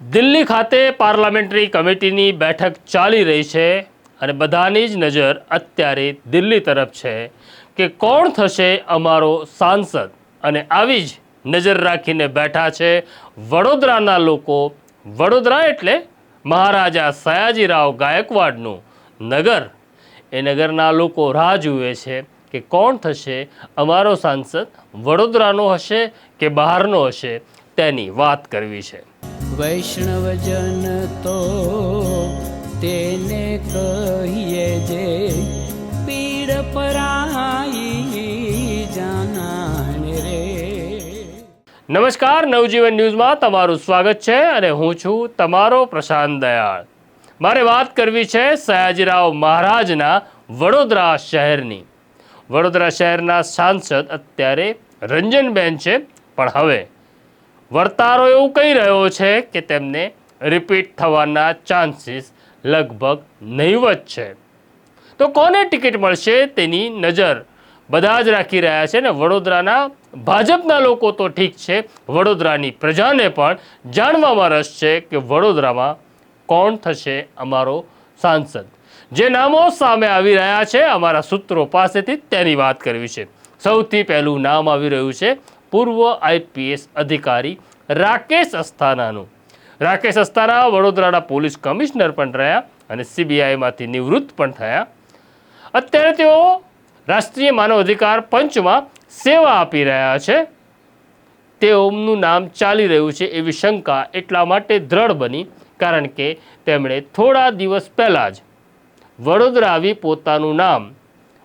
દિલ્હી ખાતે પાર્લામેન્ટરી કમિટીની બેઠક ચાલી રહી છે અને બધાની જ નજર અત્યારે દિલ્હી તરફ છે કે કોણ થશે અમારો સાંસદ? અને આવી જ નજર રાખીને બેઠા છે વડોદરાના લોકો. વડોદરા એટલે મહારાજા સયાજીરાવ ગાયકવાડનું નગર. એ નગરના લોકો રાહ જુએ છે કે કોણ થશે અમારો સાંસદ? વડોદરાનો હશે કે બહારનો હશે? તેની વાત કરવી છે. વૈષ્ણવજન તો તેને કહીએ જે પીડ પરાઈ જાનાને રે. નમસ્કાર, નવજીવન ન્યૂઝમાં તમારું સ્વાગત છે અને હું છું તમારો પ્રશાંત દયાળ. મારે વાત કરવી છે સયાજીરાવ મહારાજના વડોદરા શહેરની. વડોદરા શહેરના સાંસદ અત્યારે રંજનબેન છે, પણ હવે વર્તારો એવું કહી રહ્યો છે કે તેમને રિપીટ થવાના ચાન્સીસ લગભગ નહીવત છે. તો કોને ટિકિટ મળશે તેની નજર? બધા જ રાખી રહ્યા છે ને વડોદરાના ભાજપના લોકો તો ઠીક છે. વડોદરાની પ્રજાને પણ જાણવામાં રસ છે કે વડોદરામાં કોણ થશે અમારો સાંસદ. જે નામો સામે આવી રહ્યા છે, અમારા સૂત્રો પાસેથી તેની વાત કરવી છે. સૌથી પહેલું નામ આવી રહ્યું છે પૂર્વ આઈપીએસ અધિકારી રાકેશ અસ્થાનાનું. રાકેશ અસ્થાના વડોદરાના પોલીસ કમિશનર પણ રહ્યા અને સીબીઆઈમાંથી નિવૃત્ત પણ થયા. અત્યારે તેઓ રાષ્ટ્રીય માનવ અધિકાર પંચમાં સેવા આપી રહ્યા છે. તેઓનું નામ ચાલી રહ્યું છે એવી શંકા એટલા માટે દ્રઢ બની, કારણ કે તેમણે થોડા દિવસ પહેલાં જ વડોદરા આવી પોતાનું નામ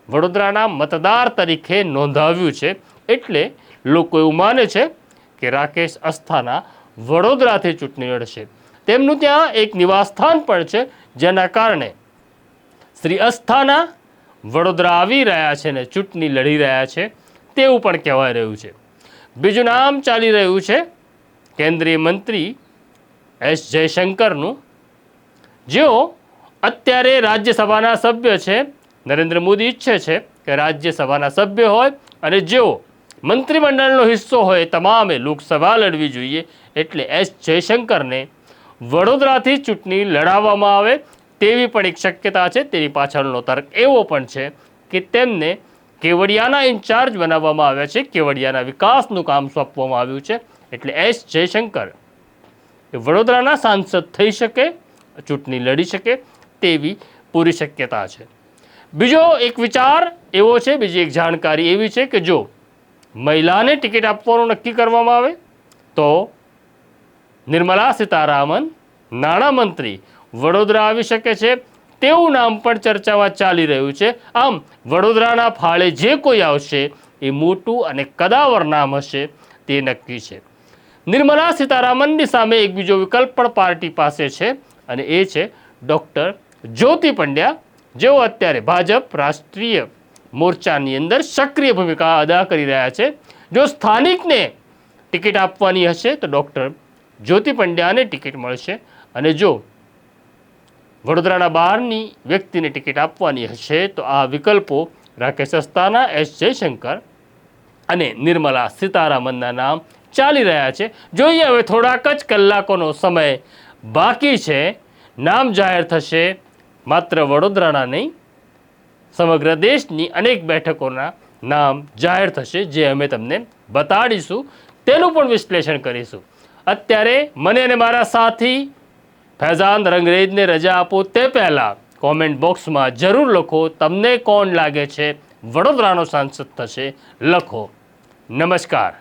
વડોદરાના મતદાર તરીકે નોંધાવ્યું છે. એટલે લોકો એવું માને છે કે રાકેશ અસ્થાના વડોદરાથી ચૂંટણી લડશે. તેમનું ત્યાં એક નિવાસસ્થાન પણ છે, જેના કારણે શ્રી અસ્થાના વડોદરા આવી રહ્યા છે ને ચૂંટણી લડી રહ્યા છે, તેવું પણ કહેવાય રહ્યું છે. બીજું નામ ચાલી રહ્યું છે કેન્દ્રીય મંત્રી એસ જયશંકરનું, જેઓ અત્યારે રાજ્યસભાના સભ્ય છે. નરેન્દ્ર મોદી ઈચ્છે છે કે રાજ્યસભાના સભ્ય હોય અને જેઓ મંત્રીમંડળનો હિસ્સો હોય તમામે લોકસભા લડવી જોઈએ એટલે એસ જયશંકરને વડોદરાથી ચૂંટણી લડાવવામાં આવે તેવી પણ એક શક્યતા છે. તેની પાછળનો તર્ક એવો પણ છે કે તેમને કેવડિયાના ઇન્ચાર્જ બનાવવામાં આવ્યા છે. કેવડિયાના વિકાસનું કામ સોંપવામાં આવ્યું છે. એટલે એસ જયશંકર એ વડોદરાના સાંસદ થઈ શકે, ચૂંટણી લડી શકે તેવી પૂરી શક્યતા છે. બીજો એક વિચાર એવો છે, બીજી એક જાણકારી એવી છે કે જો મહિલાને ટિકિટ આપવાનું નક્કી કરવામાં આવે તો નિર્મલા સીતારામન નાણામંત્રી વડોદરા આવી શકે છે. તેવું નામ પણ ચર્ચામાં ચાલી રહ્યું છે. આમ, વડોદરાના ફાળે જે કોઈ આવશે, એ મોટું અને કદાવર નામ હશે તે નક્કી છે. નિર્મલા સીતારામનની સામે એક બીજો વિકલ્પ પણ પાર્ટી પાસે છે અને એ છે ડૉક્ટર જ્યોતિ પંડ્યા. જેઓ અત્યારે ભાજપ રાષ્ટ્રીય મોરચાની અંદર સક્રિય ભૂમિકા અદા કરી રહ્યા છે. જો સ્થાનિકને ટિકિટ આપવાની હશે તો ડૉક્ટર જ્યોતિ પંડ્યાને ટિકિટ મળશે અને જો વડોદરાના બહારની વ્યક્તિને ટિકિટ આપવાની હશે તો આ વિકલ્પો રાકેશ અસ્થાના, એસ જયશંકર અને નિર્મલા સીતારામનના નામ ચાલી રહ્યા છે. જોઈએ હવે થોડાક જ કલાકોનો સમય બાકી છે. નામ જાહેર થશે માત્ર વડોદરાના નહીં સમગ્ર દેશની અનેક બેઠકોના નામ જાહેર થશે, જે અમે તમને બતાડીશું. તેનું પણ વિશ્લેષણ કરીશું. અત્યારે મને અને મારા સાથી ફૈઝાન રંગરેજને રજા આપો તે પહેલાં કોમેન્ટ બોક્સમાં જરૂર લખો. તમને કોણ લાગે છે? વડોદરાનો સાંસદ થશે, લખો. નમસ્કાર.